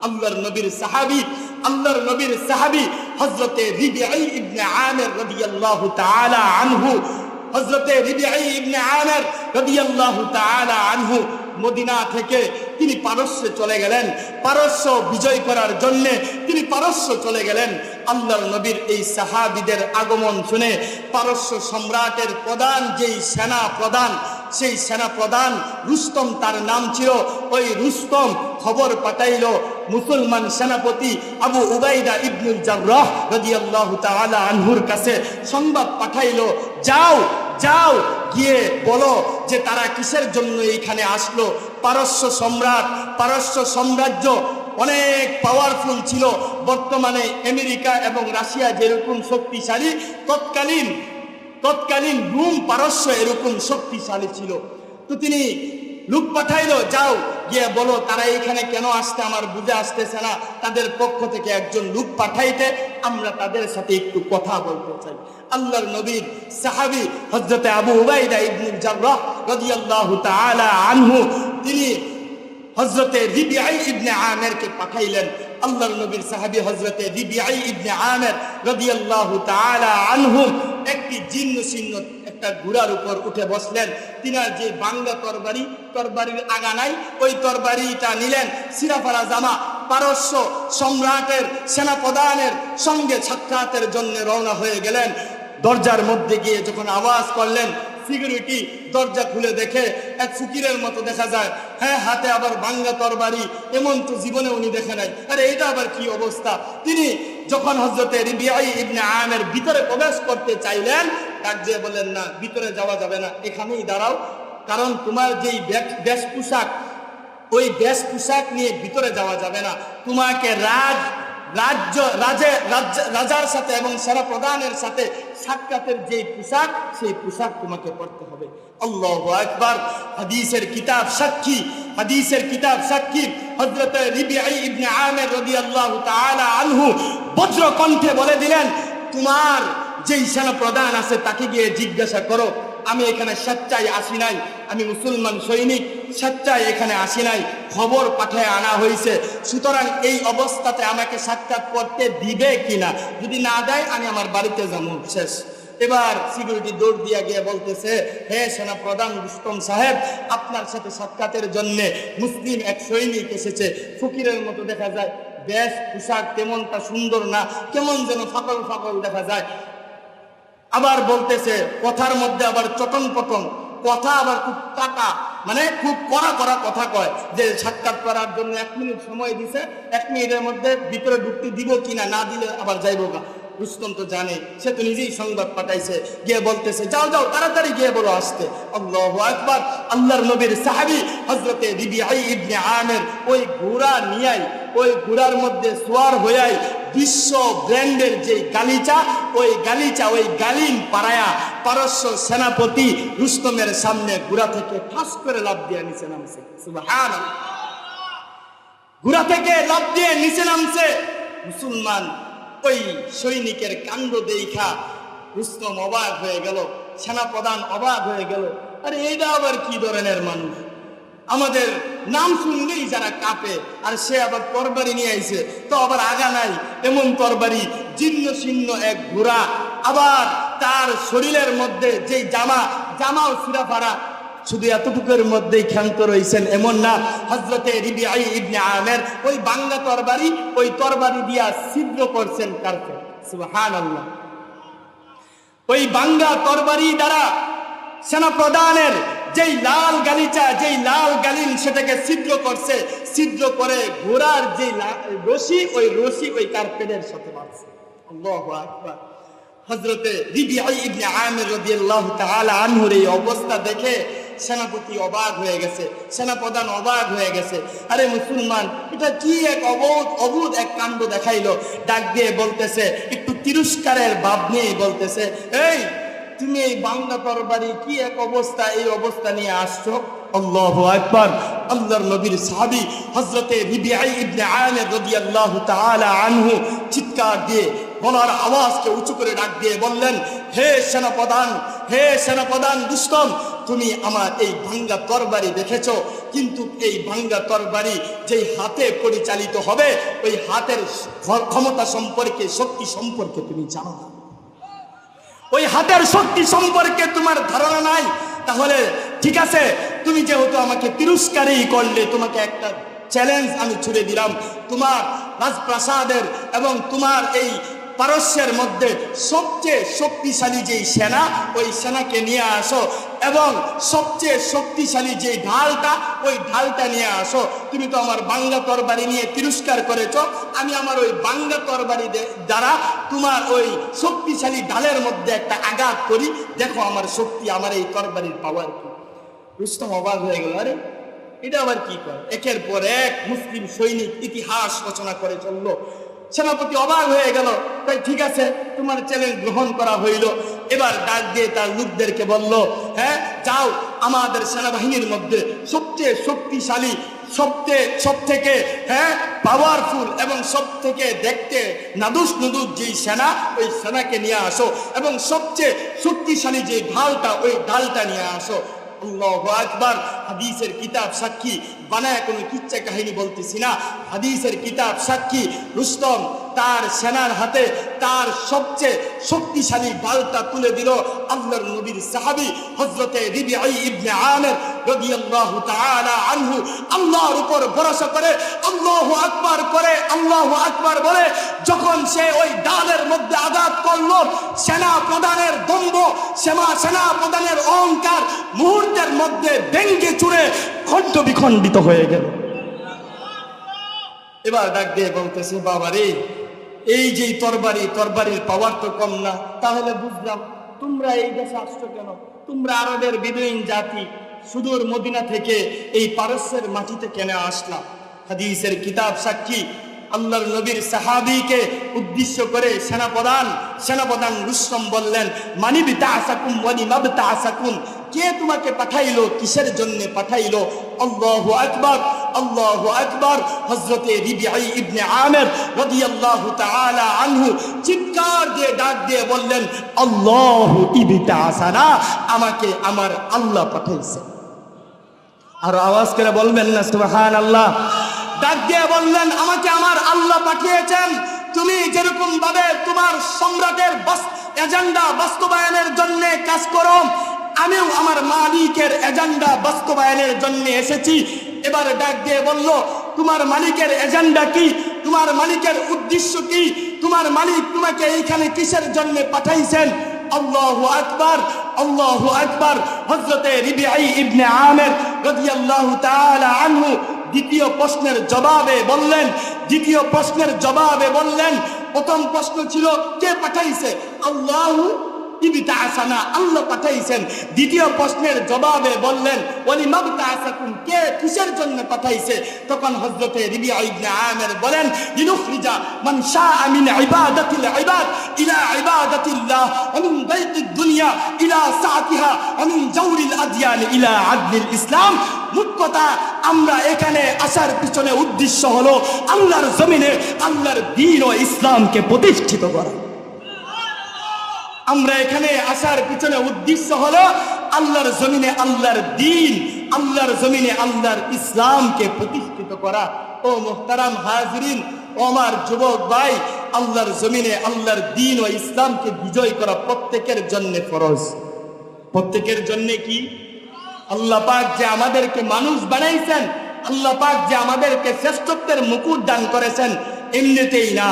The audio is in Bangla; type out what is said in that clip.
আল্লাহর নবীর সাহাবী, আল্লাহর নবীর সাহাবী হযরতে রিবিঈ ইবনে আমির রাদিয়াল্লাহু তাআলা আনহু, হযরতে রিবিঈ ইবনে আমির রাদিয়াল্লাহু তাআলা আনহু মদিনা থেকে তিনি পারস্যে চলে গেলেন। পারস্য বিজয় করার জন্য তিনি পারস্য চলে গেলেন। আল্লাহর নবীর এই সাহাবীদের আগমন শুনে পারস্য সম্রাটের প্রধান, যেই সেনা প্রধান সেই সেনা প্রধান রুস্তম, তার নাম ছিল ওই রুস্তম। খবর পাঠাইল মুসলমান সেনাপতি আবু উবাইদা ইবনুল জাররাহ রাদিয়াল্লাহু তাআলা আনহুর কাছে। সংবাদ পাঠাইল, যাও যাও, গিয়ে বলো যে তারা কিসের জন্য এইখানে আসলো? পারস্য সম্রাট, পারস্য সাম্রাজ্য অনেক পাওয়ারফুল ছিল। বর্তমানে আমেরিকা এবং রাশিয়া যেরকম শক্তিশালী, তৎকালীন তৎকালীন রুম পারস্য এরকম শক্তিশালী ছিল। তো তিনি লোক পাঠাইলো, যাও। গিয়ে বলো, তারা এখানে কেন আসতে? আমার বুঝে আসতেছে না। তাদের পক্ষ থেকে একজন লোক পাঠাইতে আমরা তাদের সাথে একটু কথা বলতে চাই। আল্লাহর নবীর সাহাবি হযরতে আবু উবাইদা ইবনুল জাররাহ রাদিয়াল্লাহু তাআলা আনহু, তিনি হজরতে রিবিআই ইবনে আমেরকে পাঠাইলেন। আল্লাহর নবীর সাহাবী হজরতে রিবিআই ইবনে আমের রাদিয়াল্লাহু তাআলা আনহু একটি জিন্ন শীর্ণ একটা ঘোড়ার উপর উঠে বসলেন। তিনার যে বাংলা তরবারি, তরবারির আগা নাই ওই তরবারিটা নিলেন সিরাফারা জামা। পারস্য সম্রাটের সেনাপ্রধানের সঙ্গে সাক্ষাতের জন্য রওনা হয়ে গেলেন। দরজার মধ্যে গিয়ে যখন আওয়াজ করলেন, সিকিউরিটি, দরজা খুলে দেখে এক ফকিরের মতো দেখা যায়। হ্যাঁ হাতে আবার ভাঙ্গা তরবারি, এমন তো জীবনে উনি দেখে নাই। আরে, এটা আবার কি অবস্থা? তিনি যখন হজরতে রিবিআই ইবনে আমের ভিতরে প্রবেশ করতে চাইলেন ডাক দিয়ে বললেন, না, ভিতরে যাওয়া যাবে না, এখানেই দাঁড়াও। কারণ তোমার যেই বেশ- বেশ পোশাক, ওই বেশ পোশাক নিয়ে ভিতরে যাওয়া যাবে না। তোমাকে রাজ, রাজ্য, রাজে রাজার সাথে এবং সেরা প্রধানের সাথে সাক্ষাতের যে পোশাক, সেই পোশাক তোমাকে পড়তে হবে। আল্লাহ একবার হাদিসের কিতাব সাক্ষী। হাদিসের কিতাব সাক্ষী হযরত রিবিআই ইবনে আমির আনহু বজ্র কণ্ঠে বলে দিলেন, তোমার যেই সেনা প্রধান আছে তাকে গিয়ে জিজ্ঞাসা করো, আমি এখানে স্বেচ্ছায় আসি নাই, আমি মুসলমান সৈনিক, স্বেচ্ছায় এখানে আসি নাই, খবর পাঠায় আনা হয়েছে সুতরাং এই অবস্থাতে আমাকে সাক্ষাৎ করতে দিবে কিনা? যদি না দেয়, আমি আমার বাড়িতে যাব, শেষ। এবার সিকিউরিটি দৌড় দিয়া গিয়ে বলতেছে, হে সেনা প্রধান রুস্তম সাহেব, আপনার সাথে সাক্ষাতের জন্য মুসলিম এক সৈনিক এসেছে। ফকিরের মতো দেখা যায়, বেশ পোশাক তেমনটা সুন্দর না, কেমন যেন ফাকল ফাকল দেখা যায়। আবার বলতেছে, কথার মধ্যে আবার চটন পটন কথা আবার খুব টাকা মানে খুব কড়া কড়া কথা কয়, যে সাক্ষাৎ করার জন্য এক মিনিট সময় দিছে, এক মিনিটের মধ্যে ভিতরে ঢুকতে দিব কিনা না দিলে আবার যাইব রুস্তম তো জানে, সে তো নিজেই সংবাদ পাঠাইছে, গিয়ে বলতেছে, যাও যাও, তাড়াতাড়ি গিয়ে বলো আসতে। আল্লাহু আকবার, আল্লাহর নবীর সাহাবী হযরতে রিবিআই ইবনে আমির ওই ঘোড়া নিয়াই, ওই ঘোড়ার মধ্যে সোয়ার হইয়াই বিশ্ব ব্র্যান্ডের যে গালিচা, ওই গালিচা, ওই গালিন পাড়ায়া পারস্য সেনাপতি রুস্তমের সামনে ঘোড়া থেকে ঠাস করে লাভ দিয়ে নিচে নামছে। সুবহানাল্লাহ। ঘোড়া থেকে লাভ দিয়ে নিচে নামছে। মুসলমান ওই সৈনিকের কাণ্ড দেখা রুস্তম অবাক হয়ে গেল, সেনাপ্রধান অবাক হয়ে গেল। আরে, এইটা আবার কি ধরনের মানুষ? আমাদের নাম শুনলেই যারা কাঁপে, আর সে আবার তরবারি নিয়ে আইছে, তো আবার আগা নাই। এমন তরবারি, জীর্ণ শীর্ণ এক ঘোড়া, আবার তার শরীরের মধ্যে যে জামা জামাও সিরাফারা শুধু এতটুকুর মধ্যেই ক্ষান্ত রয়েছেন এমন না। হজরতে ইবনে আমের ওই বাংলা তরবারি, ওই তরবারি দিয়া ছিদ্র করছেন কারকে সুবহানাল্লাহ। ওই বাঙ্গা তরবারি দ্বারা সেনা প্রধানের যেই লাল গালিচা, যেই লাল গালিন সেটাকে ছিদ্র করছে, ছিদ্র করে ঘোড়ার যে রশি, ওই রশি ওই কার্পেটের সাথে বাড়ছে আল্লাহু হজরতে রিবিআই ইবনে আমির রাদিয়াল্লাহু তাআলা আনহুর এই অবস্থা দেখে সেনাপতি অবাক হয়ে গেছে, সেনাপ্রধান অবাক হয়ে গেছে। আরে মুসলমান, এটা কি এক অবোধ, অবুধ এক কাণ্ড দেখাইলো? ডাক দিয়ে বলতেছে, একটু তিরস্কারের ভাব নিয়ে বলতেছে, এই, তুমি এই বাংলা তরবারি কি এক অবস্থা, এই অবস্থা নিয়ে আসছো? আওয়াজকে উঁচু করে ডাক দিয়ে বললেন, হে সেনাপ্রধান হে সেনাপ্রধান দুষ্টম তুমি আমার এই ভাঙ্গা তরবারি দেখেছ? কিন্তু এই ভাঙ্গা তরবারি যেই হাতে পরিচালিত হবে, ওই হাতের ক্ষমতা সম্পর্কে, শক্তি সম্পর্কে তুমি জানো না। ওই হাতের শক্তি সম্পর্কে তোমার ধারণা নাই? তাহলে ঠিক আছে, তুমি যেহেতু আমাকে তিরস্কারই করলে, তোমাকে একটা চ্যালেঞ্জ আমি ছুড়ে দিলাম। তোমার রাজপ্রাসাদের এবং তোমার এই পারস্যের মধ্যে সবচেয়ে শক্তিশালী যেই সেনা, ওই সেনাকে নিয়ে আসো এবং সবচেয়ে শক্তিশালী যেই ঢালটা, ওই ঢালটা নিয়ে আসো। তুমি তো আমার বাংলা তরবারি নিয়ে তিরস্কার করেছ। আমি আমার ওই বাংলা তরবারি দ্বারা তোমার ওই শক্তিশালী ঢালের মধ্যে একটা আঘাত করি। দেখো আমার শক্তি, আমার এই তরবারির পাওয়ার কি। রুস্তম অবাক হয়ে গেল, আরে, এটা আবার কি করে একের পর এক মুসলিম সৈনিক ইতিহাস রচনা করে চলল। সেনাপতি অবাক হয়ে গেল। তাই ঠিক আছে, তোমার চ্যালেঞ্জ গ্রহণ করা হইল। এবার ডাক দিয়ে তার লোকদেরকে বলল হ্যাঁ যাও, আমাদের সেনাবাহিনীর মধ্যে সবচেয়ে শক্তিশালী, সবচেয়ে সব থেকে হ্যাঁ পাওয়ারফুল এবং সব থেকে দেখতে নাদুস নুদুস যেই সেনা, ওই সেনাকে নিয়ে আসো এবং সবচেয়ে শক্তিশালী যে ঢালটা, ওই ঢালটা নিয়ে আসো। আল্লাহ আকবার, হাদিসের কিতাব সাক্ষী। বানায় কোনো কিচ্ছা কাহিনী বলতেছি না। হাদিসের কিতাব সাক্ষী, রুস্তম তার সেনার হাতে তার সবচেয়ে শক্তিশালী ডালটা তুলে দিল আল্লাহর নবীর সাহাবী রিবিআই ইবনে আমির তাআলা আনহু। আল্লাহর উপর ভরসা করে, আল্লাহু আকবার করে, আল্লাহু আকবার বলে, যখন সে ওই ডালের মধ্যে আঘাত করল, সেনা প্রধানের সেনা প্রধানের অহংকার মুহূর্তের মধ্যে ভেঙ্গে চুরে খণ্ড বিখণ্ডিত হয়ে গেল। এবার ডাক দিয়ে বলতেছে বাবা রে এই যে তরবারি, তরবারির পাওয়ার তো কম না। তাহলে বুঝলাম, তোমরা এই দেশে আসছো কেন? তোমরা আরবের বিদয়ীন জাতি। সুদূর মদিনা থেকে এই পারস্যের মাটিতে কেন আসলাম হাদিসের কিতাব সাক্ষী আল্লাহর নবীর সাহাবিকে উদ্দেশ্য করে সেনাপ্রধান সেনাপ্রধান রুস্তম বললেন মানিবি তাসাকুম ওয়ানি মাবতা আসাকুম কে তোমাকে পাঠাইলো, কিসের জন্য পাঠাইলো? আল্লাহু আকবার আল্লাহু আকবার। হযরতে রিবিআই ইবনে আমির রাদিয়াল্লাহু তাআলা আনহু চিৎকার দিয়ে ডাক দিয়ে বললেন, আল্লাহু ইবতাসানা আমাকে আমার আল্লাহ পাঠাইছে। আর আওয়াজ করে বলবেন না, সুবহানাল্লাহ। ডাক দিয়ে বললেন, আমাকে আমার আল্লাহ পাঠিয়েছেন। তুমি যেরকম ভাবে তোমার সম্রাটের এজেন্ডা বাস্তবায়নের জন্য কাজ করো আমিও আমার মালিকের এজেন্ডা বাস্তবায়নের জন্য এসেছি। এবার ডাক দিয়ে বলল, তোমার মালিকের এজেন্ডা কি? তোমার মালিকের উদ্দেশ্য কি? তোমার মালিক তোমাকে এইখানে কিসের জন্য পাঠাইছেন? আল্লাহু আনহু দ্বিতীয় প্রশ্নের জবাবে বললেন, দ্বিতীয় প্রশ্নের জবাবে বললেন, প্রথম প্রশ্ন ছিল, কে পাঠাইছে? আল্লাহু আল্লাহ পাঠাইছেন। দ্বিতীয় প্রশ্নের জবাবে বললেন কে কিসের জন্য পাঠাইছে? তখন আমির বলেন মান ইলা দুনিয়া ইলা ইলা ইসলাম। কথা, আমরা এখানে আসার পিছনে উদ্দেশ্য হলো আল্লাহর জমিনে আল্লাহর দ্বীন ও ইসলামকে প্রতিষ্ঠিত করা। আমরা এখানে আসার পিছনে উদ্দেশ্য হলো আল্লাহর জমিনে আল্লাহর দিন, আল্লাহর জমিনে আল্লাহর ইসলামকে প্রতিষ্ঠিত করা। ও মোহতারাম হাজরিন, ও আমার যুবক ভাই, আল্লাহর জমিনে আল্লাহর দিন ও ইসলামকে বিজয় করা প্রত্যেকের জন্য ফরজ। প্রত্যেকের জন্য কি? আল্লাহ পাক যে আমাদেরকে মানুষ বানাইছেন, আল্লাহ পাক যে আমাদেরকে শ্রেষ্ঠত্বের মুকুট দান করেছেন, এমনিতেই না।